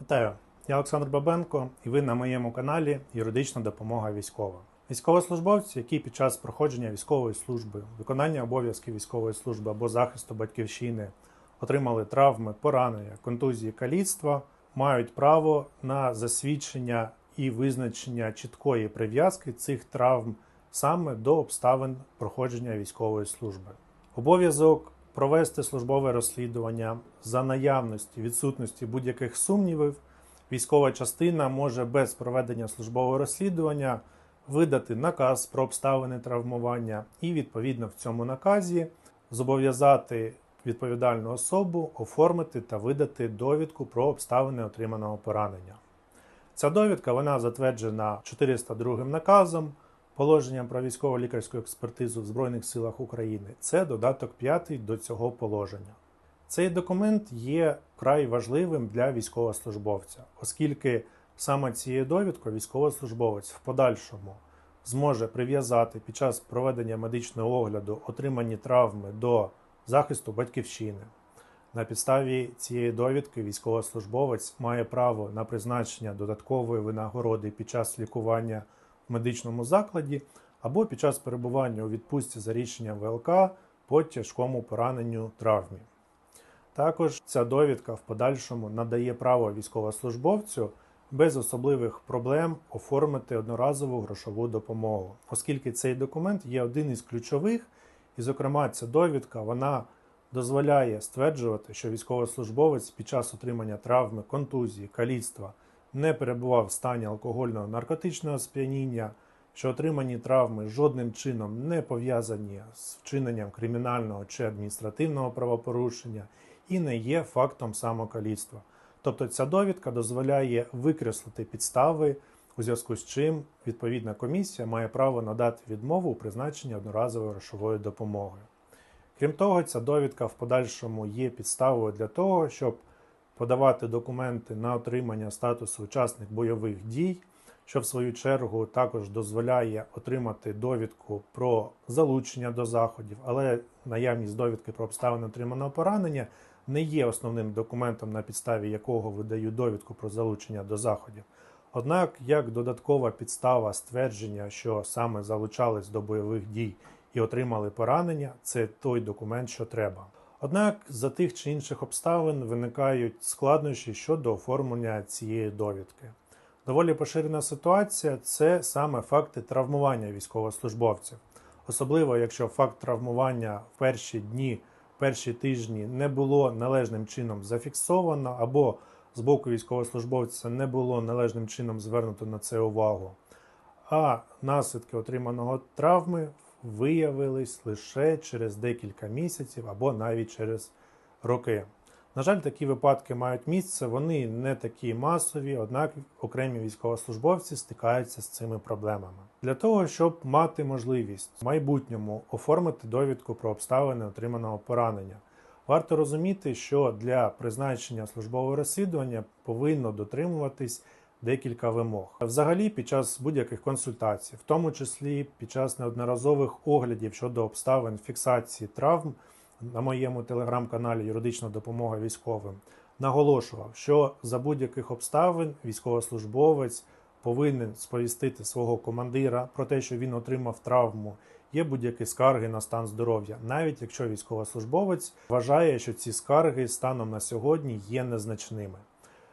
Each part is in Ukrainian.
Вітаю, я Олександр Бабенко, і ви на моєму каналі Юридична допомога військова. Військовослужбовці, які під час проходження військової служби, виконання обов'язків військової служби або захисту батьківщини отримали травми, поранення, контузії, каліцтва, мають право на засвідчення і визначення чіткої прив'язки цих травм саме до обставин проходження військової служби. Обов'язок провести службове розслідування за наявності відсутності будь-яких сумнівів. Військова частина може без проведення службового розслідування видати наказ про обставини травмування і, відповідно, в цьому наказі зобов'язати відповідальну особу оформити та видати довідку про обставини отриманого поранення. Ця довідка вона затверджена 402 наказом, положенням про військово-лікарську експертизу в Збройних силах України. Це додаток 5 до цього положення. Цей документ є вкрай важливим для військовослужбовця, оскільки саме цією довідкою військовослужбовець в подальшому зможе прив'язати під час проведення медичного огляду отримані травми до захисту батьківщини. На підставі цієї довідки військовослужбовець має право на призначення додаткової винагороди під час лікування в медичному закладі або під час перебування у відпустці за рішенням ВЛК по тяжкому пораненню травмі. Також ця довідка в подальшому надає право військовослужбовцю без особливих проблем оформити одноразову грошову допомогу, оскільки цей документ є один із ключових, і, зокрема, ця довідка вона дозволяє стверджувати, що військовослужбовець під час отримання травми, контузії, каліцтва не перебував в стані алкогольного наркотичного сп'яніння, що отримані травми жодним чином не пов'язані з вчиненням кримінального чи адміністративного правопорушення і не є фактом самокаліцтва. Тобто ця довідка дозволяє викреслити підстави, у зв'язку з чим відповідна комісія має право надати відмову у призначенні одноразової грошової допомоги. Крім того, ця довідка в подальшому є підставою для того, щоб подавати документи на отримання статусу учасник бойових дій, що в свою чергу також дозволяє отримати довідку про залучення до заходів, але наявність довідки про обставини отриманого поранення не є основним документом, на підставі якого видають довідку про залучення до заходів. Однак, як додаткова підстава ствердження, що саме залучались до бойових дій і отримали поранення, це той документ, що треба. Однак за тих чи інших обставин виникають складнощі щодо оформлення цієї довідки. Доволі поширена ситуація це саме факти травмування військовослужбовців, особливо якщо факт травмування в перші дні, перші тижні не було належним чином зафіксовано, або з боку військовослужбовця не було належним чином звернуто на це увагу. А наслідки отриманого травми виявились лише через декілька місяців або навіть через роки. На жаль, такі випадки мають місце, вони не такі масові, однак окремі військовослужбовці стикаються з цими проблемами. Для того, щоб мати можливість в майбутньому оформити довідку про обставини отриманого поранення, варто розуміти, що для призначення службового розслідування повинно дотримуватись декілька вимог. Взагалі, під час будь-яких консультацій, в тому числі під час неодноразових оглядів щодо обставин фіксації травм на моєму телеграм-каналі Юридична допомога військовим, наголошував, що за будь-яких обставин військовослужбовець повинен сповістити свого командира про те, що він отримав травму. Є будь-які скарги на стан здоров'я, навіть якщо військовослужбовець вважає, що ці скарги станом на сьогодні є незначними.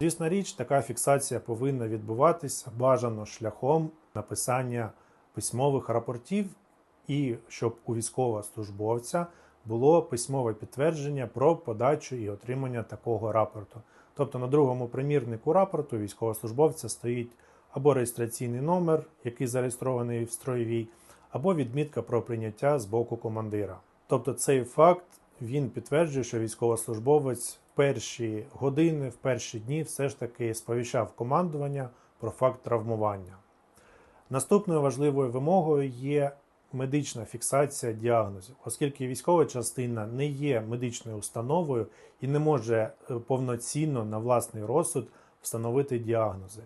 Звісна річ, така фіксація повинна відбуватися бажано шляхом написання письмових рапортів, і щоб у військовослужбовця було письмове підтвердження про подачу і отримання такого рапорту. Тобто на другому примірнику рапорту військовослужбовця стоїть або реєстраційний номер, який зареєстрований в строєвій, або відмітка про прийняття з боку командира. Тобто цей факт він підтверджує, що військовослужбовець перші години, в перші дні все ж таки сповіщав командування про факт травмування. Наступною важливою вимогою є медична фіксація діагнозів, оскільки військова частина не є медичною установою і не може е, повноцінно на власний розсуд встановити діагнози.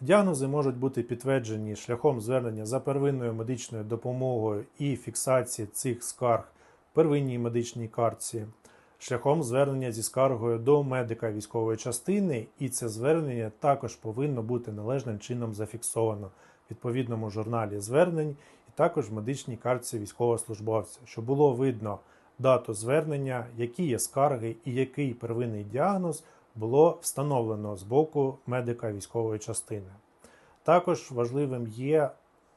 Діагнози можуть бути підтверджені шляхом звернення за первинною медичною допомогою і фіксації цих скарг в первинній медичній картці. Шляхом звернення зі скаргою до медика військової частини, і це звернення також повинно бути належним чином зафіксовано в відповідному журналі звернень і також в медичній картці військовослужбовця, щоб було видно дату звернення, які є скарги і який первинний діагноз було встановлено з боку медика військової частини. Також важливим є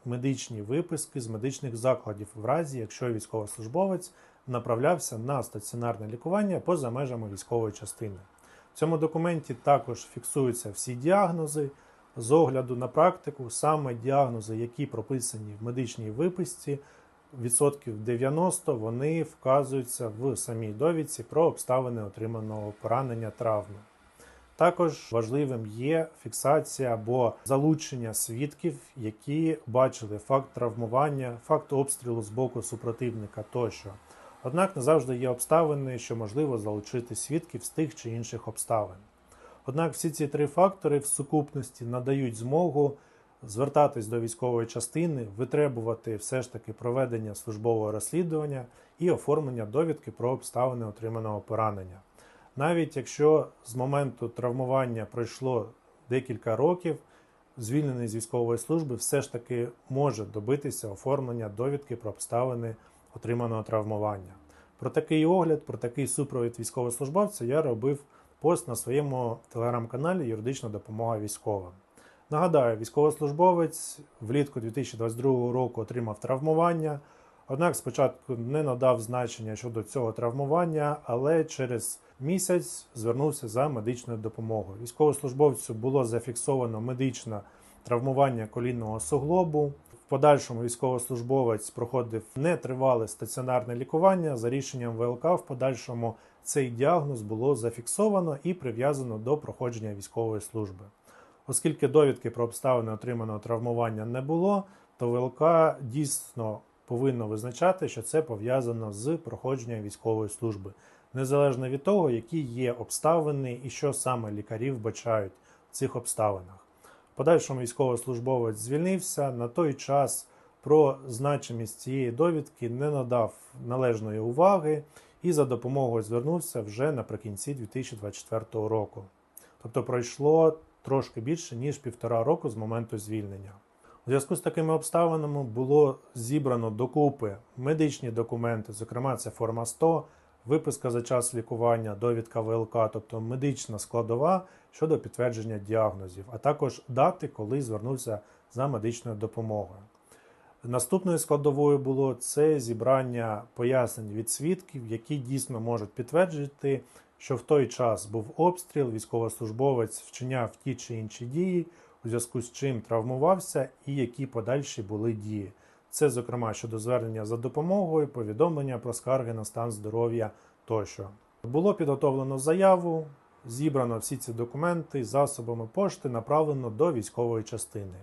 медичні виписки з медичних закладів в разі, якщо військовослужбовець направлявся на стаціонарне лікування поза межами військової частини. В цьому документі також фіксуються всі діагнози. З огляду на практику, саме діагнози, які прописані в медичній виписці, відсотків 90 вони вказуються в самій довідці про обставини отриманого поранення травми. Також важливим є фіксація або залучення свідків, які бачили факт травмування, факт обстрілу з боку супротивника тощо. Однак не завжди є обставини, що можливо залучити свідків з тих чи інших обставин. Однак всі ці три фактори в сукупності надають змогу звертатись до військової частини, витребувати все ж таки проведення службового розслідування і оформлення довідки про обставини отриманого поранення. Навіть якщо з моменту травмування пройшло декілька років, звільнений з військової служби все ж таки може добитися оформлення довідки про обставини отриманого травмування. Про такий огляд, про такий супровід військовослужбовця я робив пост на своєму телеграм-каналі Юридична допомога військовим. Нагадаю, військовослужбовець влітку 2022 року отримав травмування, однак спочатку не надав значення щодо цього травмування, але через місяць звернувся за медичною допомогою. Військовослужбовцю було зафіксовано медичне травмування колінного суглобу. В подальшому військовослужбовець проходив нетривале стаціонарне лікування. За рішенням ВЛК в подальшому цей діагноз було зафіксовано і прив'язано до проходження військової служби. Оскільки довідки про обставини отриманого травмування не було, то ВЛК дійсно повинно визначати, що це пов'язано з проходженням військової служби, незалежно від того, які є обставини і що саме лікарі вбачають в цих обставинах. Подальшому військовослужбовець звільнився на той час про значимість цієї довідки не надав належної уваги і за допомогою звернувся вже наприкінці 2024 року. Тобто пройшло трошки більше ніж півтора року з моменту звільнення. У зв'язку з такими обставинами було зібрано докупи медичні документи, зокрема, це форма 100, виписка за час лікування, довідка ВЛК, тобто медична складова щодо підтвердження діагнозів, а також дати, коли звернувся за медичною допомогою. Наступною складовою було це зібрання пояснень від свідків, які дійсно можуть підтвердити, що в той час був обстріл, військовослужбовець вчиняв ті чи інші дії, у зв'язку з чим травмувався, і які подальші були дії. Це, зокрема, щодо звернення за допомогою, повідомлення про скарги на стан здоров'я тощо. Було підготовлено заяву, зібрано всі ці документи засобами пошти, направлено до військової частини.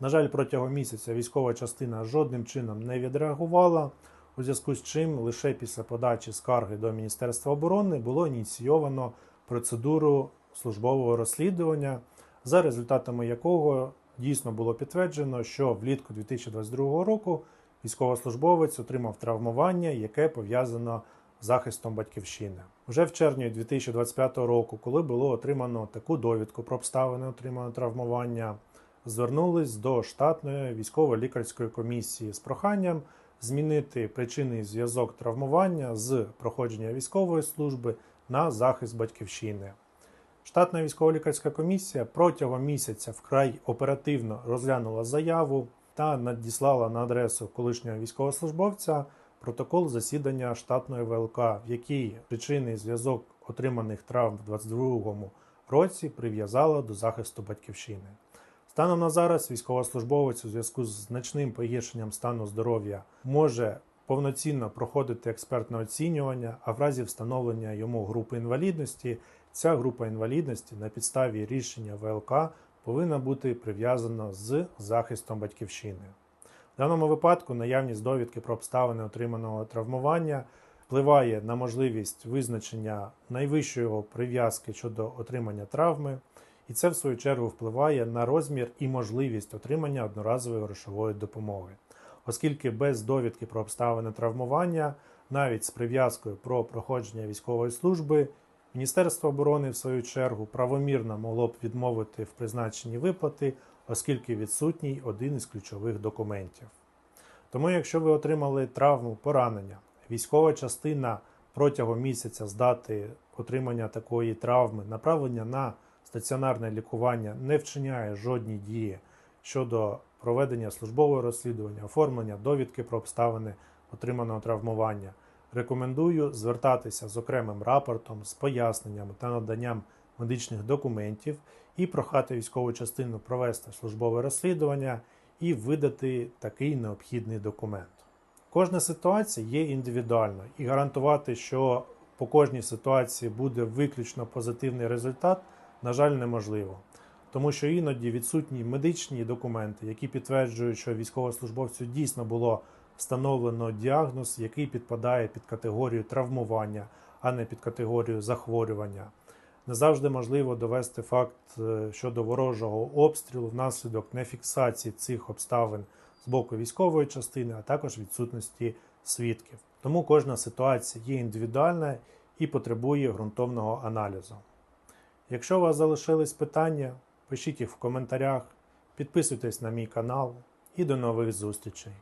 На жаль, протягом місяця військова частина жодним чином не відреагувала, у зв'язку з чим лише після подачі скарги до Міністерства оборони було ініційовано процедуру службового розслідування, за результатами якого дійсно було підтверджено, що влітку 2022 року військовослужбовець отримав травмування, яке пов'язано з захистом батьківщини. Вже в червні 2025 року, коли було отримано таку довідку про обставини отриманого травмування, звернулись до штатної військово-лікарської комісії з проханням змінити причинний зв'язок травмування з проходження військової служби на захист батьківщини. Штатна військово-лікарська комісія протягом місяця вкрай оперативно розглянула заяву та надіслала на адресу колишнього військовослужбовця протокол засідання штатної ВЛК, в якій причинний зв'язок отриманих травм в 2022 році прив'язала до захисту батьківщини. Станом на зараз військовослужбовець у зв'язку з значним погіршенням стану здоров'я може повноцінно проходити експертне оцінювання, а в разі встановлення йому групи інвалідності, ця група інвалідності на підставі рішення ВЛК повинна бути прив'язана з захистом батьківщини. В даному випадку наявність довідки про обставини отриманого травмування впливає на можливість визначення найвищої прив'язки щодо отримання травми, і це в свою чергу впливає на розмір і можливість отримання одноразової грошової допомоги, оскільки без довідки про обставини травмування навіть з прив'язкою про проходження військової служби, Міністерство оборони, в свою чергу, правомірно могло б відмовити в призначенні виплати, оскільки відсутній один із ключових документів. Тому, якщо ви отримали травму, поранення, військова частина протягом місяця з дати отримання такої травми, направлення на стаціонарне лікування не вчиняє жодні дії щодо проведення службового розслідування, оформлення довідки про обставини отриманого травмування. Рекомендую звертатися з окремим рапортом, з поясненнями та наданням медичних документів і прохати військову частину провести службове розслідування і видати такий необхідний документ. Кожна ситуація є індивідуальною і гарантувати, що по кожній ситуації буде виключно позитивний результат, на жаль, неможливо. Тому що іноді відсутні медичні документи, які підтверджують, що військовослужбовцю дійсно було встановлено діагноз, який підпадає під категорію травмування, а не під категорію захворювання. Не завжди можливо довести факт е, щодо ворожого обстрілу внаслідок нефіксації цих обставин з боку військової частини, а також відсутності свідків. Тому кожна ситуація є індивідуальна і потребує ґрунтовного аналізу. Якщо у вас залишились питання, пишіть їх в коментарях, підписуйтесь на мій канал і до нових зустрічей.